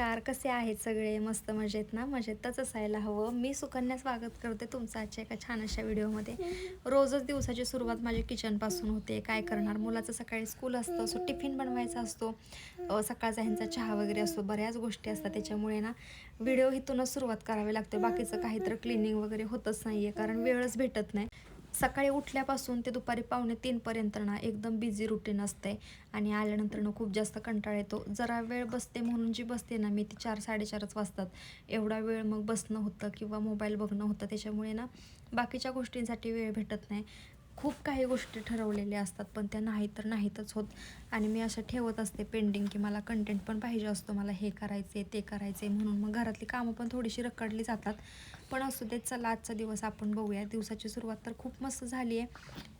कसे आहेत सगळे मस्त मजेत ना? मजेतच असायला हवं. मी सुकन्या स्वागत करते तुमचं आजच्या एका छान अशा व्हिडिओमध्ये. रोजच दिवसाची सुरुवात माझ्या किचनपासून होते. काय करणार? मुलाचं सकाळी स्कूल असतं सो टिफिन बनवायचा असतो. सकाळचा ह्यांचा चहा वगैरे असतो. बऱ्याच गोष्टी असतात त्याच्यामुळे ना व्हिडिओ इथूनच सुरुवात करावी लागते. बाकीचं काहीतरी क्लिनिंग वगैरे होतच नाही आहे कारण वेळच भेटत नाही. सकाळी उठल्यापासून ते दुपारी पावणे तीनपर्यंत ना एकदम बिझी रुटीन असते. आणि आल्यानंतर ना खूप जास्त कंटाळा येतो. जरा वेळ बसते म्हणून जी बसते ना मी ती चार साडेचारच वाजतात. एवढा वेळ मग बसणं होतं किंवा मोबाईल बघणं होतं. त्याच्यामुळे ना बाकीच्या गोष्टींसाठी वेळ भेटत नाही. खूप काही गोष्टी ठरवलेल्या असतात पण त्या नाही तर नाहीतच होत. आणि मी असं ठेवत असते पेंडिंग की मला कंटेंट पण पाहिजे असतो मला हे करायचे ते करायचे म्हणून. मग घरातली कामं पण थोडीशी रखडली जातात. पण असू दे चला आजचा दिवस आपण बघूया. दिवसाची सुरुवात तर खूप मस्त झाली आहे.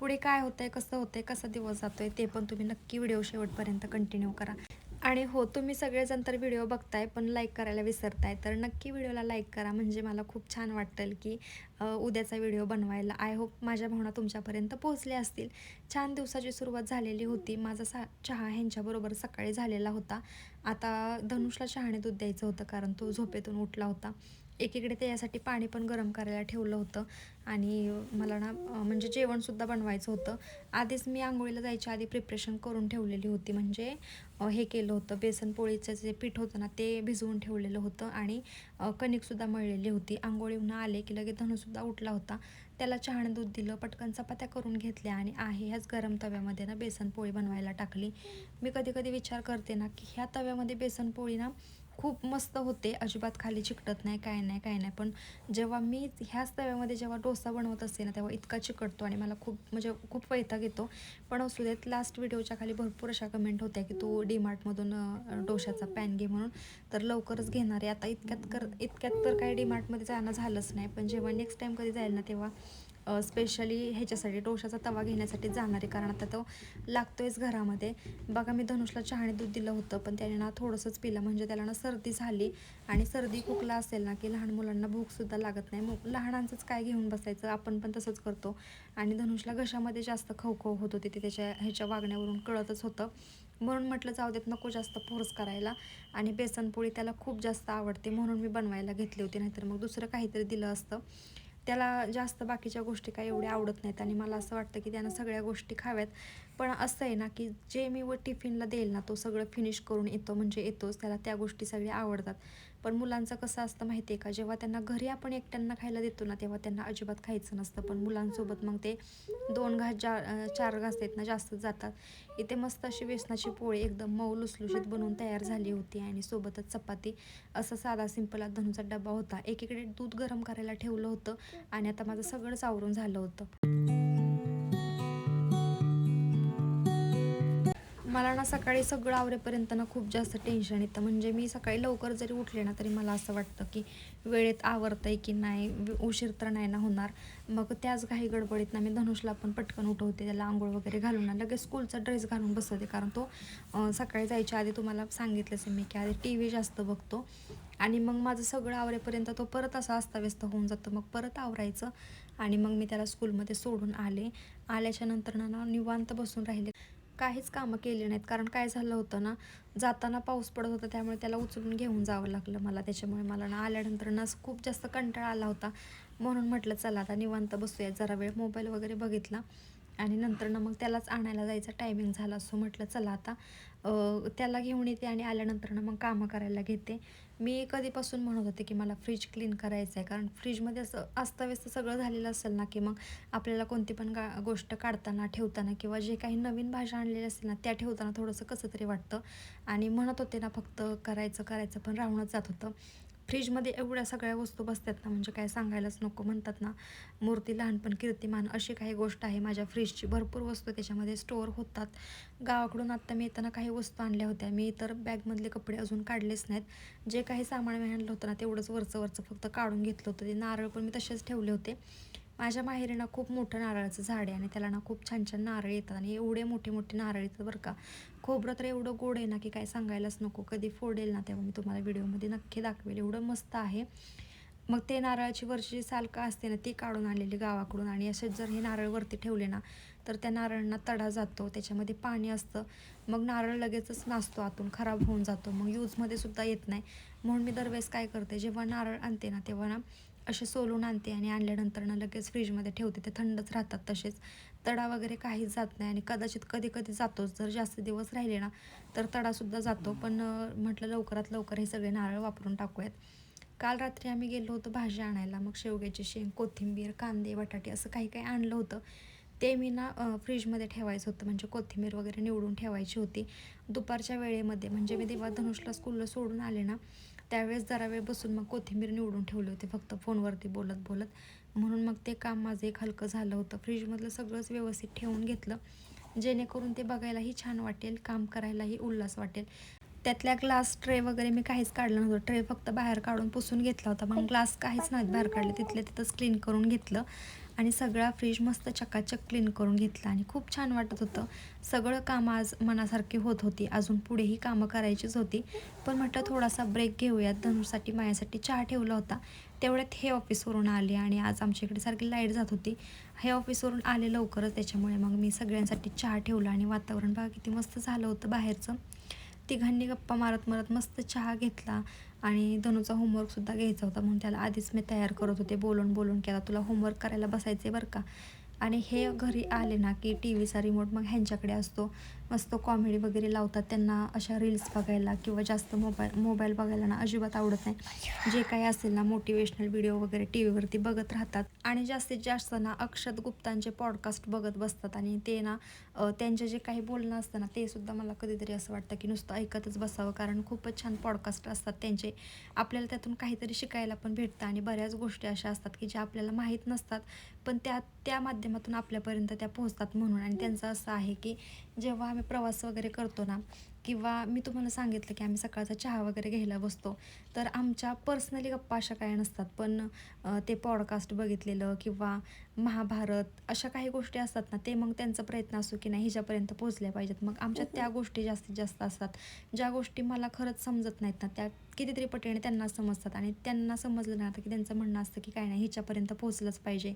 पुढे काय होतं आहे कसं होतं आहे कसा दिवस जातो आहे ते पण तुम्ही नक्की व्हिडिओ शेवटपर्यंत कंटिन्यू करा. आणि हो तुम्ही सगळेजण तर व्हिडिओ बघताय पण लाईक करायला विसरताय. तर नक्की व्हिडिओला लाईक करा. म्हणजे मला खूप छान वाटेल की उद्याचा व्हिडिओ बनवायला. आय होप माझ्या भावना तुमच्यापर्यंत पोहोचल्या असतील. छान दिवसाची सुरुवात झालेली होती. माझा सा चहा ह्यांच्याबरोबर सकाळी झालेला होता. आता धनुषला चहाने दूध द्यायचं होतं कारण तो झोपेतून उठला होता. एकीकडे त्याच्यासाठी पाणी पण गरम करायला ठेवलं होतं आणि मला ना म्हणजे जेवणसुद्धा बनवायचं होतं. आधीच मी आंघोळीला जायच्या आधी प्रिपरेशन करून ठेवलेली होती. म्हणजे हे केलं होतं. बेसन पोळीचं जे पीठ होतं ना ते भिजवून ठेवलेलं होतं आणि कणिकसुद्धा मळलेली होती. आंघोळीहून आले की लगेच धनुसुद्धा उठला होता. त्याला चहानं दूध दिलं पटकन चपात्या करून घेतल्या आणि आहे ह्याच गरम तव्यामध्ये ना बेसन पोळी बनवायला टाकली. मी कधी कधी विचार करते ना की ह्या तव्यामध्ये बेसन पोळी ना खूप मस्त होते. अजिबात खाली चिकटत नाही काय नाही काय नाही. पण जेव्हा मी ह्याच तव्यामध्ये जेव्हा डोसा बनवत असते ना तेव्हा इतका चिकटतो आणि मला खूप म्हणजे खूप वैताग येतो. पण असू देत लास्ट व्हिडिओच्या खाली भरपूर अशा कमेंट होत्या की तू डीमार्टमधून डोशाचा पॅन घे म्हणून. तर लवकरच घेणार आहे. आता इतक्यात कर इतक्यात तर काही डीमार्टमध्ये जाणं झालंच नाही. पण जेव्हा नेक्स्ट टाईम कधी जाईल ना तेव्हा स्पेशली ह्याच्यासाठी डोशाचा तवा घेण्यासाठी जाणार आहे. कारण आता तो लागतोयच घरामध्ये. बघा मी धनुषला चहाने दूध दिलं होतं पण त्याने ना थोडंसंच पिलं. म्हणजे त्याला ना सर्दी झाली. आणि सर्दी खोकला असेल ना की लहान मुलांना भूकसुद्धा लागत नाही. मग लहानांचंच काय घेऊन बसायचं? आपण पण तसंच करतो. आणि धनुषला घशामध्ये जास्त खवखव होत होती. ते त्याच्या ह्याच्या वागण्यावरून कळतच होतं. म्हणून म्हटलं जाऊ देत नको जास्त फोर्स करायला. आणि बेसनपोळी त्याला खूप जास्त आवडते. म्हणून मी बनवायला घेतली होती. नाहीतर मग दुसरं काहीतरी दिलं असतं. त्याला जास्त बाकीच्या गोष्टी काही एवढ्या आवडत नाहीत आणि मला असं वाटतं की त्यानं सगळ्या गोष्टी खाव्यात. पण असं आहे ना की जे मी व टिफिनला देईल ना तो सगळं फिनिश करून येतो म्हणजे येतोच. त्याला त्या गोष्टी सगळ्या आवडतात. पण मुलांचं कसं असतं माहिती आहे का? जेव्हा त्यांना घरी आपण एकट्यांना खायला देतो ना तेव्हा त्यांना अजिबात खायचं नसतं. पण मुलांसोबत मग ते दोन घास जा चार घास आहेत ना जास्त जातात. इथे मस्त अशी वेसनाची पोळी एकदम मऊ लुसलुशीत बनवून तयार झाली होती आणि सोबतच चपाती. असं साधा सिंपल धनुचा डबा होता. एकीकडे दूध गरम करायला ठेवलं होतं आणि आता माझं सगळंच आवरून झालं होतं. मला ना सकाळी सगळं आवरेपर्यंत ना खूप जास्त टेन्शन येतं. म्हणजे मी सकाळी लवकर जरी उठले ना तरी मला असं वाटतं की वेळेत आवरतंय की नाही उशीर तर नाही ना होणार. मग त्याच घाई गडबडीत ना मी धनुषला पण पटकन उठवते त्याला आंघोळ वगैरे घालून ना लगेच स्कूलचा ड्रेस घालून बसवते. कारण तो सकाळी जायच्या आधी तुम्हाला सांगितलंच मी की आधी टी व्ही जास्त बघतो. आणि मग माझं सगळं आवरेपर्यंत तो परत असा अस्ताव्यस्त होऊन जातो. मग परत आवरायचं आणि मग मी त्याला स्कूलमध्ये सोडून आले. आल्याच्यानंतर ना निवांत बसून राहिले. काहीच कामं केली नाहीत. कारण काय झालं होतं ना जाताना पाऊस पडत होता त्यामुळे त्याला उचलून घेऊन जावं लागलं मला. त्याच्यामुळे मला ना आल्यानंतर ना खूप जास्त कंटाळा आला होता. म्हणून म्हटलं चला आता निवांत बसूया. जरा वेळ मोबाईल वगैरे बघितला. आणि नंतर ना मग त्यालाच आणायला जायचा. टायमिंग झाला असो म्हटलं चला आता. त्याला घेऊन येते आणि आल्यानंतर ना मग कामं करायला घेते. मी कधीपासून म्हणत होते की मला फ्रीज क्लीन करायचं आहे. कारण फ्रीजमध्ये असं अस्ताव्यस्त सगळं झालेलं असेल ना की मग आपल्याला कोणती पण गा गोष्ट काढताना ठेवताना किंवा जे काही नवीन भाज्या आणलेल्या असेल ना त्या ठेवताना थोडंसं कसं तरी वाटतं. आणि म्हणत होते ना फक्त करायचं करायचं पण राहूनच जात होतं. फ्रीजमध्ये एवढ्या सगळ्या वस्तू बसतात ना म्हणजे काय सांगायलाच नको म्हणतात ना. मूर्ती लहानपण कीर्तिमान अशी काही गोष्ट आहे. माझ्या फ्रीजची भरपूर वस्तू त्याच्यामध्ये स्टोअर होतात. गावाकडून आत्ता मी येताना काही वस्तू आणल्या होत्या. मी तर बॅगमधले कपडे अजून काढलेच नाहीत. जे काही सामान मी आणलं होतं ना तेवढंच वरचं वरचं फक्त काढून घेतलं होतं. ते नारळ पण मी तसेच ठेवले होते. माझ्या माहेरीना खूप मोठं नारळाचं झाड आहे आणि त्याला ना खूप छान छान नारळ येतात आणि एवढे मोठे मोठे नारळ येतात बरं का. खोबरं तर एवढं गोड आहे ना की काय सांगायलाच नको. कधी फोडेल ना तेव्हा मी तुम्हाला व्हिडिओमध्ये नक्की दाखवेल. एवढं मस्त आहे. मग ते नारळाची वरची जी साल का असते ना ती काढून आलेली गावाकडून आणि असेच जर हे नारळ वरती ठेवले ना तर त्या नारळांना तडा जातो त्याच्यामध्ये पाणी असतं. मग नारळ लगेचच नासतो आतून खराब होऊन जातो. मग यूजमध्ये सुद्धा येत नाही. म्हणून मी दरवेळेस काय करते जेव्हा नारळ आणते ना तेव्हा ना असे सोलून आणते आणि आणल्यानंतर ना लगेच फ्रीजमध्ये ठेवते. ते थंडच राहतात तसेच. तडा वगैरे काहीच जात नाही आणि कदाचित कधी कधी जातोच. जर जास्त दिवस राहिले ना तर तडासुद्धा जातो. पण म्हटलं लवकरात लवकर हे सगळे नारळ वापरून टाकूयात. काल रात्री आम्ही गेलो होतो भाज्या आणायला. मग शेवग्याची शेंग कोथिंबीर कांदे बटाटे असं काही काही आणलं होतं. ते मी ना फ्रीजमध्ये ठेवायचं होतं. म्हणजे कोथिंबीर वगैरे निवडून ठेवायची होती. दुपारच्या वेळेमध्ये म्हणजे मी तेव्हा धनुषला स्कूलला सोडून आले ना त्यावेळेस जरा वेळ बसून मग कोथिंबीर निवडून ठेवली होती. फक्त फोनवरती बोलत बोलत. म्हणून मग ते काम माझं एक हलकं झालं होतं. फ्रीजमधलं सगळंच व्यवस्थित ठेवून घेतलं. जेणेकरून ते बघायलाही छान वाटेल काम करायलाही उल्हास वाटेल. त्यातल्या ग्लास ट्रे वगैरे मी काहीच काढलं नव्हतं. ट्रे फक्त बाहेर काढून पुसून घेतला होता. मग ग्लास काहीच नाहीत बाहेर काढले. तिथले तिथंच क्लीन करून घेतलं. आणि सगळा फ्रीज मस्त चकाचक क्लीन करून घेतला. आणि खूप छान वाटत होतं. सगळं काम आज मनासारखी होत होती. अजून पुढेही कामं करायचीच होती. पण म्हटलं थोडासा ब्रेक घेऊयात. धनुसाठी माझ्यासाठी चहा ठेवला होता. तेवढ्यात हे ऑफिसवरून आले आणि आज आमच्या इकडे सारखी लाइट जात होती. हे ऑफिसवरून आले लवकरच त्याच्यामुळे मग मी सगळ्यांसाठी चहा ठेवला आणि वातावरण बघा किती मस्त झालं होतं बाहेरचं. तिघांनी गप्पा मारत मारत मस्त चहा घेतला आणि धनुचा होमवर्कसुद्धा घ्यायचा होता म्हणून त्याला आधीच मी तयार करत होते बोलून बोलून की आता तुला होमवर्क करायला बसायचे बरं का. आणि हे घरी आले ना की टी व्हीचा रिमोट मग ह्यांच्याकडे असतो. मस्त कॉमेडी वगैरे लावतात त्यांना अशा रील्स बघायला किंवा जास्त मोबाईल मोबाईल बघायला ना अजिबात आवडत नाही. जे काही असेल ना मोटिवेशनल व्हिडिओ वगैरे टी व्हीवरती बघत राहतात. आणि जास्तीत जास्त ना अक्षत गुप्तांचे पॉडकास्ट बघत बसतात आणि ते ना त्यांचे जे काही बोलणं असतं ना ते सुद्धा मला कधीतरी असं वाटतं की नुसतं ऐकतच बसावं. कारण खूपच छान पॉडकास्ट असतात त्यांचे. आपल्याला त्यातून काहीतरी शिकायला पण भेटतं आणि बऱ्याच गोष्टी अशा असतात की ज्या आपल्याला माहीत नसतात पण त्या त्या माध्यमातून आपल्यापर्यंत त्या पोहोचतात म्हणून. आणि त्यांचं असं आहे की जेव्हा आम्ही प्रवास वगैरे करतो ना किंवा मी तुम्हाला सांगितलं की आम्ही सकाळचा चहा वगैरे घ्यायला बसतो तर आमच्या पर्सनली गप्पा अशा काय नसतात. पण ते पॉडकास्ट बघितलेलं किंवा महाभारत अशा काही गोष्टी असतात ना ते मग त्यांचा प्रयत्न असतो की नाही हिच्यापर्यंत पोहोचल्या पाहिजेत. मग आमच्या त्या गोष्टी जास्तीत जास्त असतात. ज्या गोष्टी मला खरंच समजत नाहीत ना त्या कितीतरी पटीने त्यांना समजतात आणि त्यांना समजलं ना आता की त्यांचं म्हणणं असतं की काय नाही हिच्यापर्यंत पोहोचलंच पाहिजे.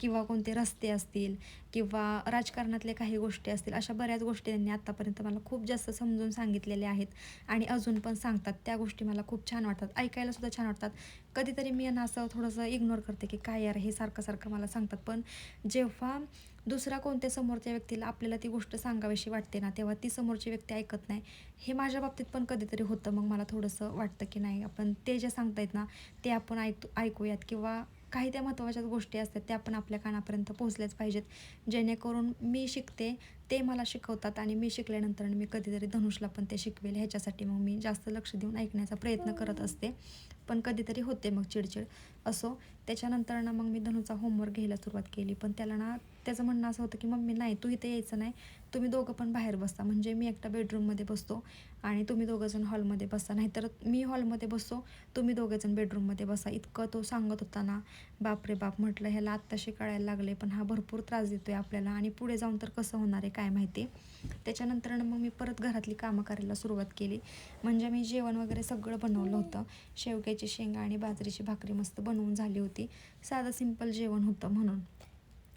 किंवा कोणते रस्ते असतील किंवा राजकारणातले काही गोष्टी असतील अशा बऱ्याच गोष्टी त्यांनी आत्तापर्यंत मला खूप जास्त समजून सांगितलेल्या आहेत आणि अजून पण सांगतात. त्या गोष्टी मला खूप छान वाटतात. ऐकायला सुद्धा छान वाटतात. कधीतरी मी यांना असं थोडंसं इग्नोर करते की काय यार हे सारखं सारखं मला सांगतात. पण जेव्हा दुसऱ्या कोणत्या समोरच्या व्यक्तीला आपल्याला ती गोष्ट सांगावीशी वाटते ना तेव्हा ती समोरची व्यक्ती ऐकत नाही. हे माझ्या बाबतीत पण कधीतरी होतं. मग मला थोडंसं वाटतं की नाही आपण ते जे सांगतायत ना ते आपण ऐक ऐकूयात किंवा काही त्या महत्त्वाच्या गोष्टी असतात त्या पण आपल्या कानापर्यंत पोहोचल्याच पाहिजेत. जेणेकरून मी शिकते ते मला शिकवतात आणि मी शिकल्यानंतर मी कधीतरी धनुषला पण ते शिकवेल. ह्याच्यासाठी मग मी जास्त लक्ष देऊन ऐकण्याचा प्रयत्न करत असते. पण कधीतरी होते मग चिडचिड. असो त्याच्यानंतर ना मग मी धनुचा होमवर्क घ्यायला सुरुवात केली. पण त्याला ना त्याचं म्हणणं असं होतं की मम्मी नाही तू इथे यायचं नाही. तुम्ही दोघं पण बाहेर बसता म्हणजे मी एकटा बेडरूममध्ये बसतो आणि तुम्ही दोघंजण हॉलमध्ये बसा. नाहीतर मी हॉलमध्ये बसतो तुम्ही दोघेजण बेडरूममध्ये बसा. इतकं तो सांगत होता ना बापरे बाप म्हटलं ह्याला आत्ताशी कळायला लागले पण हा भरपूर त्रास देतो आहे आपल्याला आणि पुढे जाऊन तर कसं होणार आहे काय माहिती? त्याच्यानंतर मग मी परत घरातली कामं करायला सुरुवात केली. म्हणजे मी जेवण वगैरे सगळं बनवलं होतं. शेवग्याची शेंगा आणि बाजरीची भाकरी मस्त बन बनवून झाली होती. साधं सिंपल जेवण होतं म्हणून.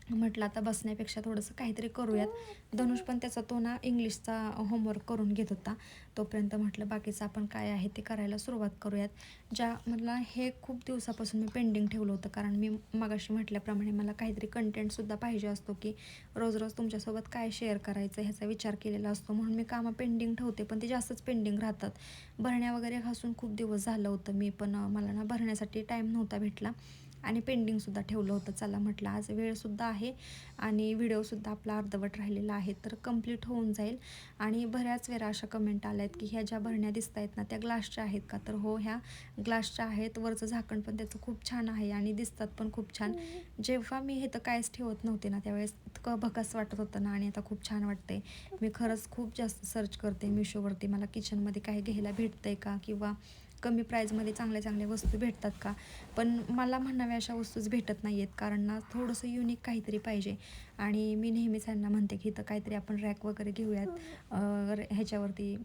म्हटलं आता बसण्यापेक्षा थोडंसं काहीतरी करूयात. धनुष पण त्याचा तो ना इंग्लिशचा होमवर्क करून घेत होता. तोपर्यंत म्हटलं बाकीचं आपण काय आहे ते करायला सुरुवात करूयात. ज्या मला हे खूप दिवसापासून मी पेंडिंग ठेवलं होतं कारण मी मगाशी म्हटल्याप्रमाणे मला काहीतरी कंटेंटसुद्धा पाहिजे असतो की रोज रोज तुमच्यासोबत काय शेअर करायचं ह्याचा विचार केलेला असतो. म्हणून मी कामं पेंडिंग ठेवते पण ते जास्तच पेंडिंग राहतात. भरण्या वगैरे घासून खूप दिवस झालं होतं. मी पण मला ना भरण्यासाठी टाईम नव्हता भेटला. आणि पेंडिंगसुद्धा ठेवलं होतं. चला म्हटलं आज वेळसुद्धा आहे आणि व्हिडिओसुद्धा आपला अर्धवट राहिलेला आहे तर कंप्लीट होऊन जाईल. आणि बऱ्याच वेळा अशा कमेंट आल्या आहेत की ह्या ज्या भरण्या दिसत आहेत ना त्या ग्लासच्या आहेत का? तर हो ह्या ग्लासच्या आहेत. वरचं झाकण पण त्याचं खूप छान आहे आणि दिसतात पण खूप छान. जेव्हा मी हे तर काहीच ठेवत नव्हते ना त्यावेळेस इतकं भकास वाटत होतं ना आणि आता खूप छान वाटते मी खरंच खूप जास्त सर्च करते मिशोवरती मला किचनमध्ये काही घ्यायला भेटतं आहे का? किंवा कमी प्राईजमध्ये चांगल्या चांगल्या वस्तू भेटतात का? पण मला म्हणाव्या अशा वस्तूच भेटत नाही आहेत कारण ना थोडंसं युनिक काहीतरी पाहिजे. आणि मी नेहमीच यांना म्हणते की इथं काहीतरी आपण रॅक वगैरे घेऊयात. र- ह्याच्यावरती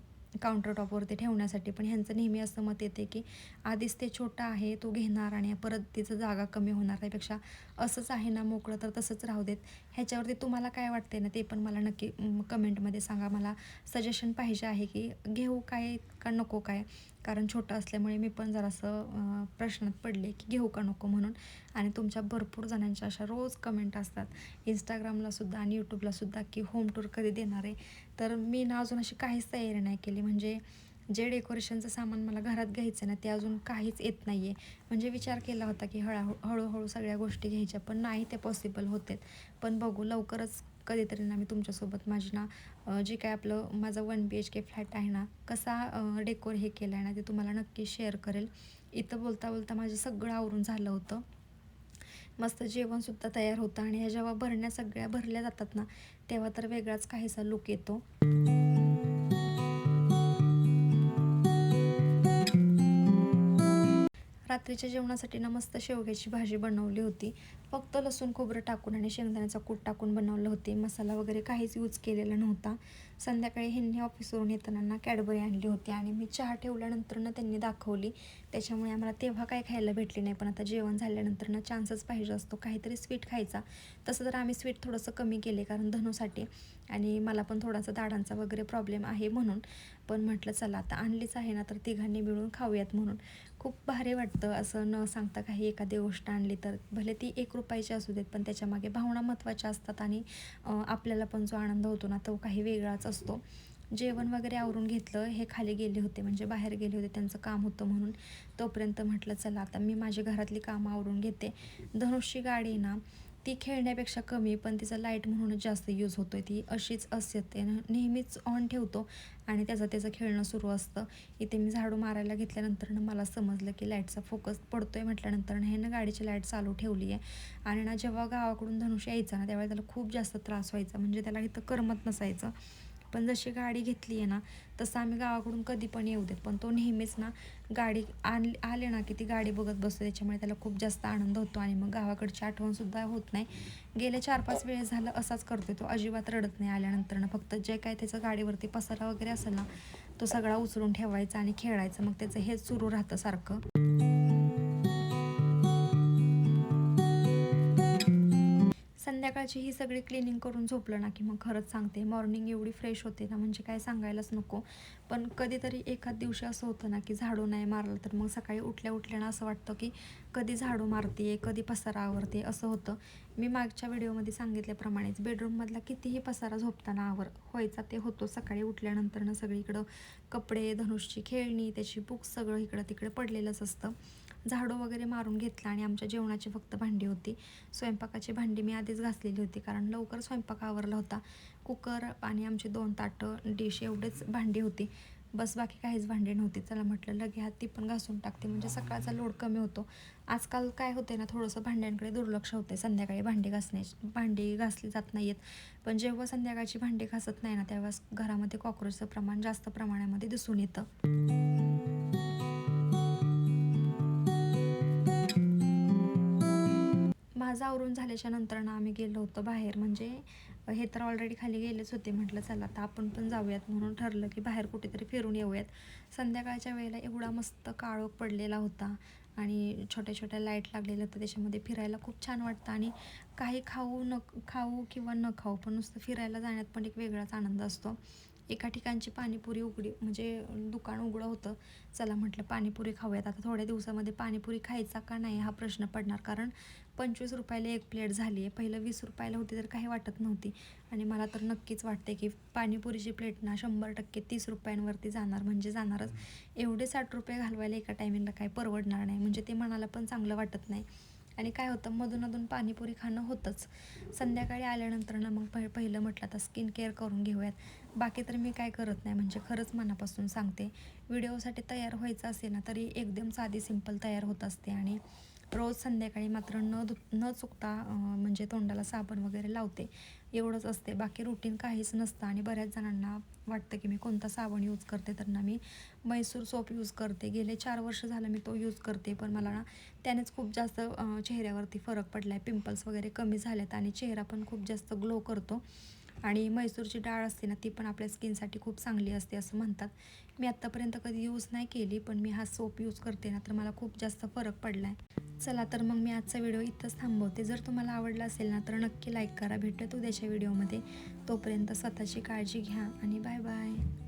काउंटर टॉपवरती ठेवण्यासाठी. पण ह्यांचं नेहमी असं मत येते की आधीच ते छोटं आहे तो घेणार आणि परत तिचं जागा कमी होणार. त्यापेक्षा असंच आहे ना मोकळं तर तसंच राहू देत. ह्याच्यावरती तुम्हाला काय वाटते ना ते पण मला नक्की कमेंटमध्ये सांगा. मला सजेशन पाहिजे आहे की घेऊ काय का नको काय? कारण छोटं असल्यामुळे मी पण जरासं प्रश्नात पडले की घेऊ का नको म्हणून. आणि तुमच्या भरपूर जणांच्या अशा रोज कमेंट असतात. इंस्टाग्रामलासुद्धा आणि यूट्यूबलासुद्धा की होम टूर कधी देणार आहे. तर मी ना अजून अशी काहीच तयारी नाही केली. म्हणजे जे डेकोरेशनचं सामान मला घरात घ्यायचं ना ते अजून काहीच येत नाही आहे म्हणजे विचार केला होता की हळा हळूहळू सगळ्या गोष्टी घ्यायच्या पण नाही ते पॉसिबल होते पण बघू लवकरच कधीतरी ना मी तुमच्यासोबत माझी ना जे काय आपलं माझं one B H K flat आहे ना कसा डेकोर हे केलं आहे ना ते तुम्हाला नक्की शेअर करेल. इथं बोलता बोलता माझं सगळं आवरून झालं होतं. मस्त जेवणसुद्धा तयार होतं आणि ह्या जेव्हा भरण्या सगळ्या भरल्या जातात ना तेव्हा तर वेगळाच काहीसा लुक येतो. रात्रीच्या जेवणासाठी ना मस्त शेवग्याची भाजी बनवली होती. फक्त लसूण खोबरं टाकून आणि शेंगदाण्याचा कूट टाकून बनवलं होते. मसाला वगैरे काहीच यूज केलेला नव्हता. संध्याकाळी ह्यांनी ऑफिसवरून येताना ना कॅडबरी आणली होती आणि मी चहा ठेवल्यानंतर ना त्यांनी दाखवली. त्याच्यामुळे आम्हाला तेव्हा काय खायला भेटली नाही पण आता जेवण झाल्यानंतर ना चान्सच पाहिजे असतो. काहीतरी स्वीट खायचा. तसं तर आम्ही स्वीट थोडंसं कमी केले कारण धनुसाठी आणि मला पण थोडासा दाडांचा वगैरे प्रॉब्लेम आहे म्हणून. पण म्हटलं चला आता आणलीच आहे ना तर तिघांनी मिळून खाऊयात म्हणून. खूप भारी वाटतं असं न सांगता काही एखादी गोष्ट आणली तर. भले ती एक रुपयाची असू देत पण त्याच्यामागे भावना महत्त्वाच्या असतात आणि आपल्याला पण जो आनंद होतो ना तो काही वेगळाच असतो. जेवण वगैरे आवरून घेतलं हे खाली गेले होते म्हणजे बाहेर गेले होते त्यांचं काम होतं म्हणून. तोपर्यंत म्हटलं चला आता मी माझी घरातली कामं आवरून घेते. धनुषची गाडी ना ती खेळण्यापेक्षा कमी पण तिचा लाइट म्हणूनच जास्त यूज होतो आहे ती अशीच असते नेहमीच ऑन ठेवतो आणि त्याचं त्याचं खेळणं सुरू असतं. इथे मी झाडू मारायला घेतल्यानंतर मला समजलं की लाईटचा फोकस पडतो आहे म्हटल्यानंतर हे ना गाडीची लाइट चालू ठेवली आहे. आणि ना जेव्हा गावाकडून धनुष यायचा ना त्यावेळेला त्याला खूप जास्त त्रास व्हायचा. म्हणजे त्याला इथं करमत नसायचं. पण जशी गाडी घेतली आहे ना तसं आम्ही गावाकडून कधी पण येऊ देत. पण तो नेहमीच ना गाडी आणली आले ना की ती गाडी बघत बसतो. त्याच्यामुळे त्याला खूप जास्त आनंद होतो आणि मग गावाकडची आठवणसुद्धा होत नाही. गेले चार पाच वेळेस झालं असाच करतोय तो. अजिबात रडत नाही आल्यानंतर ना. फक्त जे काय त्याचं गाडीवरती पसारा वगैरे असेल ना तो सगळा उचलून ठेवायचा आणि खेळायचं. मग त्याचं हेच सुरू राहतं सारखं. संध्याकाळची ही सगळी क्लिनिंग करून झोपलं ना की मग खरंच सांगते मॉर्निंग एवढी फ्रेश होते ना म्हणजे काय सांगायलाच नको. पण कधीतरी एखाद दिवशी असं होतं ना की झाडू नाही मारलं तर मग सकाळी उठल्या उठल्यानं असं वाटतं की कधी झाडू मारते कधी पसारा आवरते असं होतं. मी मागच्या व्हिडिओमध्ये सांगितल्याप्रमाणेच बेडरूममधला कितीही पसारा झोपताना आवर व्हायचा ते होतो. सकाळी उठल्यानंतरनं सगळीकडं कपडे धनुषची खेळणी त्याची बुक्स सगळं इकडं तिकडे पडलेलंच असतं. झाडू वगैरे मारून घेतला आणि आमच्या जेवणाची फक्त भांडी होती. स्वयंपाकाची भांडी मी आधीच घासलेली होती कारण लवकर स्वयंपाक आवरला होता. कुकर आणि आमची दोन ताटं डिश एवढेच भांडी होती. बस बाकी काहीच भांडी नव्हती. चला म्हटलं लगे हात ती पण घासून टाकते. म्हणजे सकाळचा लोड कमी होतो. आजकाल काय होते ना थोडंसं भांड्यांकडे दुर्लक्ष होते संध्याकाळी भांडी घासण्याची भांडी घासली जात नाहीत पण जेव्हा संध्याकाळची भांडी घासत नाही ना तेव्हा घरामध्ये कॉक्रोचचं प्रमाण जास्त प्रमाणामध्ये दिसून येतं. माझं आवरून झाल्याच्यानंतर ना आम्ही गेलो होतो बाहेर. म्हणजे हे तर ऑलरेडी खाली गेलेच होते. म्हटलं चला आता आपण पण जाऊयात. म्हणून ठरलं की बाहेर कुठेतरी फिरून येऊयात. संध्याकाळच्या वेळेला एवढा मस्त काळोख पडलेला होता आणि छोट्या छोट्या लाइट लागलेल्या होतं त्याच्यामध्ये फिरायला खूप छान वाटतं आणि काही खाऊ न खाऊ किंवा न खाऊ पण नुसतं फिरायला जाण्यात पण एक वेगळाच आनंद असतो. एका ठिकाणची पाणीपुरी उघडी म्हणजे दुकान उघडं होतं. चला म्हटलं पाणीपुरी खाऊयात. आता थोड्या दिवसामध्ये पाणीपुरी खायचा का नाही हा प्रश्न पडणार. कारण पंचवीस रुपयाला एक प्लेट झाली आहे पहिलं वीस रुपयाला होती तर काही वाटत नव्हती. आणि मला तर नक्कीच वाटते की पाणीपुरीची प्लेट ना शंभर टक्के तीस रुपयांवरती जाणार. म्हणजे जाणारच. एवढे साठ रुपये घालवायला एका टायमिंगला काही परवडणार नाही. म्हणजे ते मनाला पण चांगलं वाटत नाही. आणि काय होतं मधून अधून पाणीपुरी खाणं होतंच. संध्याकाळी आल्यानंतर ना मग पहि पहिलं म्हटलं आता स्किन केअर करून घेऊयात. बाकी तर मी काय करत नाही म्हणजे खरंच मनापासून सांगते. व्हिडिओसाठी तयार व्हायचं असेल ना तरी एकदम साधी सिंपल तयार होत असते. आणि रोज संध्याकाळी मात्र न धु न चुकता म्हणजे तोंडाला साबण वगैरे लावते. एवढंच असते. बाकी रुटीन काहीच नसतं आणि बऱ्याच जणांना वाटतं की मी कोणता साबण यूज करते तर ना मी मैसूर सोप यूज करते. गेले चार वर्ष झालं मी तो यूज करते पण मला ना त्यानेच खूप जास्त चेहऱ्यावरती फरक पडला आहे पिंपल्स वगैरे कमी झालेत आणि चेहरा पण खूप जास्त ग्लो करतो. आणि म्हैसूरची डाळ असते ना ती पण आपल्या स्किनसाठी खूप चांगली असते असं म्हणतात. मी आत्तापर्यंत कधी यूज नाही केली पण मी हा सोप यूज करते ना तर मला खूप जास्त फरक पडला आहे चला तर मग मी आजचा व्हिडिओ इथंच थांबवते. जर तुम्हाला आवडला असेल ना तर नक्की लाईक करा. भेटत उद्याच्या व्हिडिओमध्ये. तोपर्यंत स्वतःची काळजी घ्या आणि बाय बाय